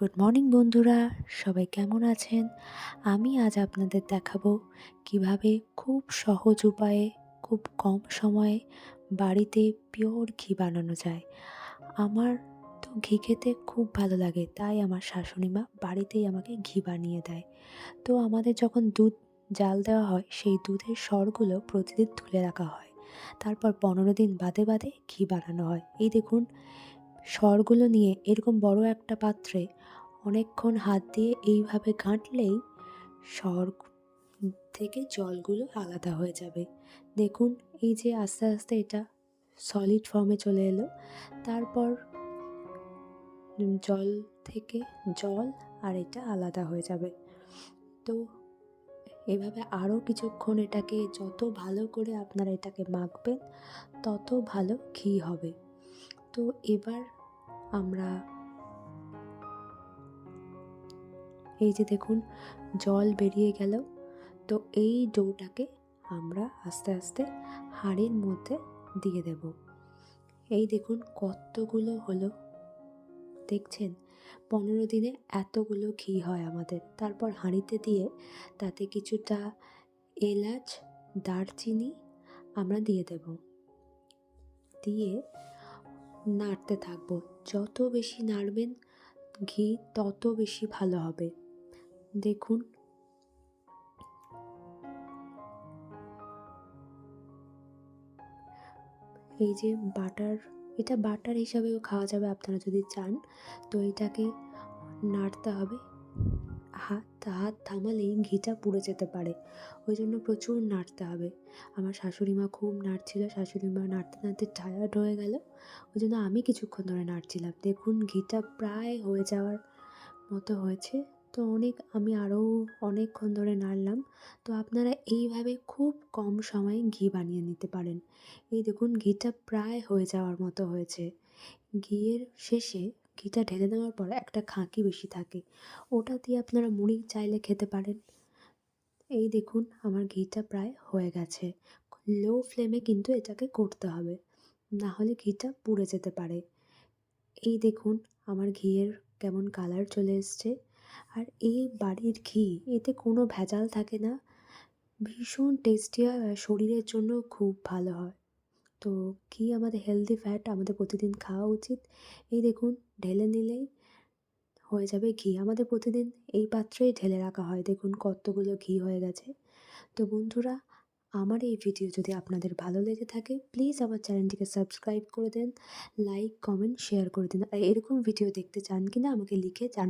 Good morning বন্ধুরা। সবাই কেমন আছেন? আমি আজ আপনাদের দেখাবো কীভাবে খুব সহজ উপায়ে, খুব কম সময়ে বাড়িতে পিওর ঘি বানানো যায়। আমার তো ঘি খেতে খুব ভালো লাগে, তাই আমার শাশুড়ি মা বাড়িতেই আমাকে ঘি বানিয়ে দেয়। তো আমাদের যখন দুধ, জাল দেওয়া হয়, সেই দুধের সরগুলো প্রতিদিন তুলে রাখা হয়। তারপর পনেরো দিন বাদে বাদে ঘি বানানো হয়। এই দেখুন সরগুলো নিয়ে এরকম বড় একটা পাত্রে অনেকক্ষণ হাত দিয়ে এইভাবে ঘাঁটলেই সর থেকে জলগুলো আলাদা হয়ে যাবে। দেখুন, এই যে আস্তে আস্তে এটা সলিড ফর্মে চলে এলো। তারপর জল থেকে জল আর এটা আলাদা হয়ে যাবে। তো এভাবে আরও কিছুক্ষণ এটাকে যত ভালো করে আপনারা এটাকে মাখবেন, তত ভালো ঘি হবে। তো এবার আমরা এই যে দেখুন, জল বেরিয়ে গেল। তো এই ডোটাকে আমরা আস্তে আস্তে হাঁড়ির মধ্যে দিয়ে দেব। এই দেখুন কতগুলো হলো। দেখছেন, পনেরো দিনে এতগুলো ঘি হয় আমাদের। তারপর হাঁড়িতে দিয়ে তাতে কিছুটা এলাচ, দারচিনি আমরা দিয়ে দেব। দিয়ে নাড়তে থাকব। যত বেশি নাড়বেন, ঘি তত বেশি ভালো হবে। দেখুন। এই যে বাটার, এটা বাটার হিসাবেও খাওয়া যাবে আপনারা যদি চান। তো এটাকে নাড়তে হবে। হাত হাত থামালেই ঘিটা পুড়ে যেতে পারে। ওই জন্য প্রচুর নাড়তে হবে। আমার শাশুড়ি মা খুব নাড়ছিল, শাশুড়ি মা নাড়তে নাড়তে টায়ার্ড হয়ে গেল। ওই জন্য আমি কিছুক্ষণ ধরে নাড়ছিলাম। দেখুন, ঘিটা প্রায় হয়ে যাওয়ার মতো হয়েছে। তো অনেক, আমি আরও অনেকক্ষণ ধরে নাড়লাম। তো আপনারা এইভাবে খুব কম সময়ে ঘি বানিয়ে নিতে পারেন। এই দেখুন, ঘিটা প্রায় হয়ে যাওয়ার মতো হয়েছে। ঘিয়ের শেষে ঘিটা ঢেলে দেওয়ার পর একটা খাঁকি বেশি থাকে। ওটা দিয়ে আপনারা মুড়ি চাইলে খেতে পারেন। এই দেখুন, আমার ঘিটা প্রায় হয়ে গেছে। লো ফ্লেমে কিন্তু এটাকে করতে হবে। না হলে ঘিটা পুড়ে যেতে পারে। এই দেখুন, আমার ঘিয়ের কেমন কালার চলে এসছে। আর এই বাড়ির ঘি, এতে কোনো ভেজাল থাকে না। ভীষণ টেস্টি হয়, আর শরীরের জন্য খুব ভালো হয়। তো ঘি আমাদের হেলদি ফ্যাট আমাদের প্রতিদিন খাওয়া উচিত? এই দেখুন, ঢেলে নিলেই হয়ে যাবে ঘি। আমাদের প্রতিদিন এই পাত্রেই ঢেলে রাখা হয়। দেখুন, কতগুলো ঘি হয়ে গেছে। তো বন্ধুরা, আমার এই ভিডিও যদি আপনাদের ভালো লেগে থাকে প্লিজ আমার চ্যানেলটিকে সাবস্ক্রাইব করে দেন লাইক কমেন্ট শেয়ার করে দিন। আর এরকম ভিডিও দেখতে চান কিনা আমাকে লিখে জান